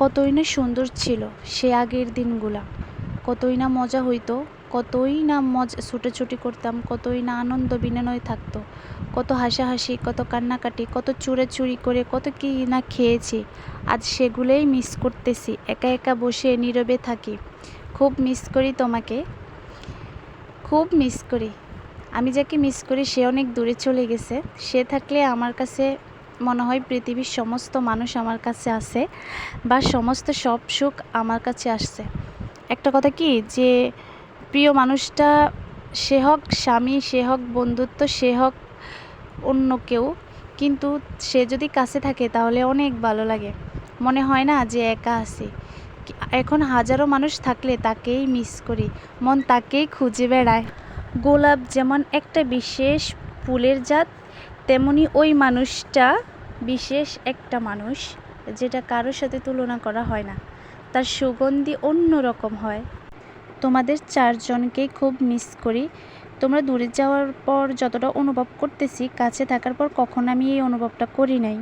কতই না সুন্দর ছিল সে আগের দিনগুলা। কতই না মজা হইতো, কতই না মজা ছুটোছুটি করতাম, কতই না আনন্দ বিনয় থাকতো। কত হাসাহাসি, কত কান্নাকাটি, কত চুরে চুরি করে, কত কী না খেয়েছি। আজ সেগুলোই মিস করতেছি, একা একা বসে নীরবে থাকি। খুব মিস করি তোমাকে। খুব মিস করি। আমি যাকে মিস করি, সে অনেক দূরে চলে গেছে। সে থাকলে আমার কাছে মনে হয় পৃথিবীর সমস্ত মানুষ আমার কাছে আছে বা সমস্ত সব সুখ আমার কাছে আসছে। একটা কথা কি? যে প্রিয় মানুষটা সে হোক স্বামী, সে হোক বন্ধুত্ব, সে হোক অন্য কেউ, কিন্তু সে যদি কাছে থাকে তাহলে অনেক ভালো লাগে। মনে হয় না যে একা আছি? এখন হাজারো মানুষ থাকলে তাকেই মিস করি। মন তাকেই খুঁজে বেড়ায়। গোলাপ যেমন একটা বিশেষ ফুলের জাত তেমনি ওই মানুষটা বিশেষ একটা মানুষ যেটা কারোর সাথে তুলনা করা হয় না। তার সুগন্ধি অন্য রকম হয়। তোমাদের চারজনকেই খুব মিস করি। তোমরা দূরে যাওয়ার পর যতটা অনুভব করতেছি, কাছে থাকার পর কখন আমি এই অনুভবটা করি নাই।